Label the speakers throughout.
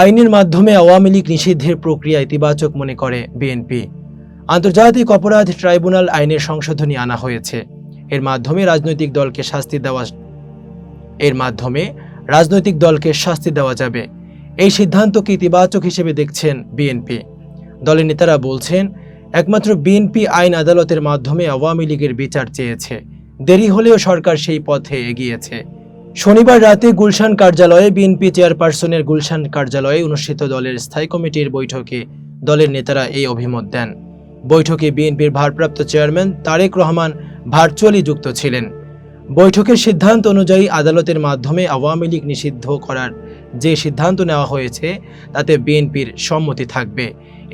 Speaker 1: আইনের মাধ্যমে আওয়ামী লীগ নিষিদ্ধের প্রক্রিয়া ইতিবাচক মনে করে বিএনপি আন্তর্জাতিক অপরাধ ট্রাইব্যুনাল আইনের সংশোধনী আনা হয়েছে এর মাধ্যমে রাজনৈতিক দলকে শাস্তি দেওয়া এর মাধ্যমে রাজনৈতিক দলকে শাস্তি দেওয়া যাবে এই সিদ্ধান্তকে ইতিবাচক হিসেবে দেখছেন বিএনপি দলের নেতারা বলছেন একমাত্র বিএনপি আইন আদালতের মাধ্যমে আওয়ামী লীগের বিচার চেয়েছে দেরি হলেও সরকার সেই পথে এগিয়েছে শনিবার রাতে গুলশান কার্যালয়ে বিএনপি চেয়ারপারসনের গুলশান কার্যালয়ে অনুষ্ঠিত দলের স্থায়ী কমিটির বৈঠকে দলের নেতারা এই অভিমত দেন বৈঠকে বিএনপির ভারপ্রাপ্ত চেয়ারম্যান তারেক রহমান ভার্চুয়ালি যুক্ত ছিলেন বৈঠকের সিদ্ধান্ত অনুযায়ী আদালতের মাধ্যমে আওয়ামী লীগ নিষিদ্ধ করার যে সিদ্ধান্ত নেওয়া হয়েছে তাতে বিএনপির সম্মতি থাকবে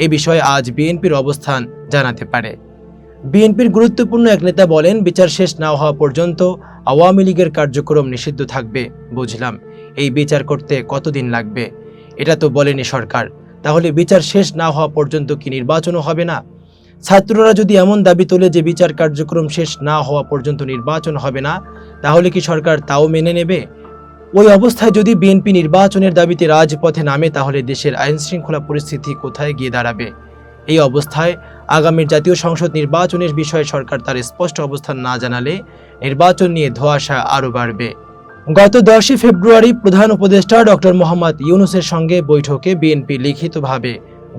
Speaker 1: এ বিষয়ে আজ বিএনপির অবস্থান জানাতে পারে বিএনপির গুরুত্বপূর্ণ এক নেতা বলেন বিচার শেষ না হওয়া পর্যন্ত আওয়ামী লীগের কার্যক্রম নিষিদ্ধ থাকবে বুঝলাম এই বিচার করতে কতদিন লাগবে এটা তো বলেনি সরকার তাহলে বিচার শেষ না হওয়া পর্যন্ত কি নির্বাচনও হবে না ছাত্ররা যদি এমন দাবি তোলে যে বিচার কার্যক্রম শেষ না হওয়া পর্যন্ত নির্বাচন হবে না তাহলে কি সরকার তাও মেনে নেবে ওই অবস্থায় যদি বিএনপি নির্বাচনের দাবিতে রাজপথে নামে তাহলে দেশের আইনশৃঙ্খলা পরিস্থিতি কোথায় গিয়ে দাঁড়াবে এই অবস্থায় আগামীর জাতীয় সংসদ নির্বাচনের বিষয়ে সরকার তার স্পষ্ট অবস্থান না জানালে নির্বাচন নিয়ে ধোয়াশা আরও বাড়বে গত দশই ফেব্রুয়ারি প্রধান উপদেষ্টা ডক্টর মোহাম্মদ ইউনুসের সঙ্গে বৈঠকে বিএনপি লিখিতভাবে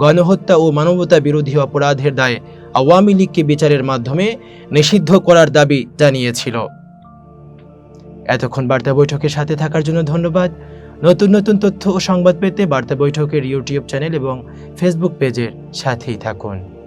Speaker 1: গণহত্যা ও মানবতা বিরোধী অপরাধের দায়ে আওয়ামী লীগকে বিচারের মাধ্যমে নিষিদ্ধ করার দাবি জানিয়েছিল এতক্ষণ বার্তা বৈঠকের সাথে থাকার জন্য ধন্যবাদ নতুন নতুন তথ্য ও সংবাদ পেতে বার্তা বৈঠকের ইউটিউব চ্যানেল এবং ফেসবুক পেজের সাথেই থাকুন